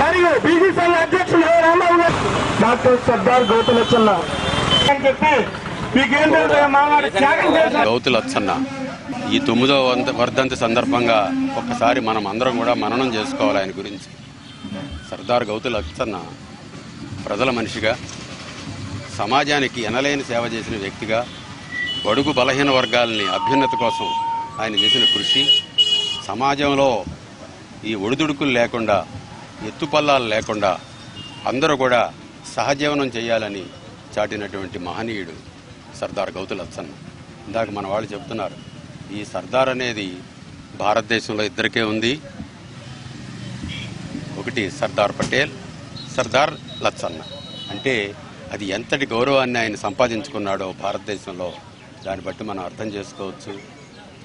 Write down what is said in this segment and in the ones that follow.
మరియు లచ్చన్న అధ్యక్షులు డాక్టర్ సర్దార్ ఈ తొమ్మిదో వర్ధంతి సందర్భంగా ఒక్కసారి మనం అందరం కూడా మననం చేసుకోవాలి ఆయన గురించి. సర్దార్ గౌతుల లచ్చన్న ప్రజల మనిషిగా సమాజానికి ఎనలేని సేవ చేసిన వ్యక్తిగా బడుగు బలహీన వర్గాలని అభ్యున్నత కోసం ఆయన చేసిన కృషి సమాజంలో ఈ ఒడిదుడుకులు లేకుండా ఎత్తుపల్లాలు లేకుండా అందరూ కూడా సహజీవనం చేయాలని చాటినటువంటి మహనీయుడు సర్దార్ గౌతు లచ్చన్న ఇందాక మన వాళ్ళు చెప్తున్నారు ఈ సర్దార్ అనేది భారతదేశంలో ఇద్దరికే ఉంది. ఒకటి సర్దార్ పటేల్ సర్దార్ లచ్చన్న. అంటే అది ఎంతటి గౌరవాన్ని ఆయన సంపాదించుకున్నాడో భారతదేశంలో దాన్ని బట్టి మనం అర్థం చేసుకోవచ్చు.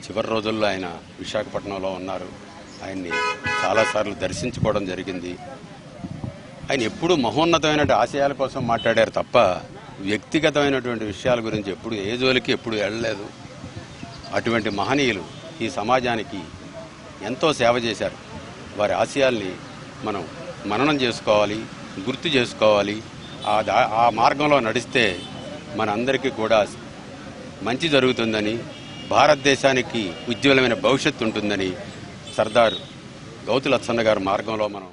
చివరి రోజుల్లో ఆయన విశాఖపట్నంలో ఉన్నారు. ఆయన్ని చాలాసార్లు దర్శించుకోవడం జరిగింది. ఆయన ఎప్పుడూ మహోన్నతమైనటువంటి ఆశయాల కోసం మాట్లాడారు తప్ప వ్యక్తిగతమైనటువంటి విషయాల గురించి ఎప్పుడు ఏ జోలికి ఎప్పుడు వెళ్ళలేదు. అటువంటి మహనీయులు ఈ సమాజానికి ఎంతో సేవ చేశారు. వారి ఆశయాల్ని మనం మననం చేసుకోవాలి గుర్తు చేసుకోవాలి. ఆ దా ఆ మార్గంలో నడిస్తే మనందరికీ కూడా మంచి జరుగుతుందని భారతదేశానికి ఉజ్వలమైన భవిష్యత్తు ఉంటుందని సర్దార్ గౌతు లచ్చన్న గారి మార్గంలో మనం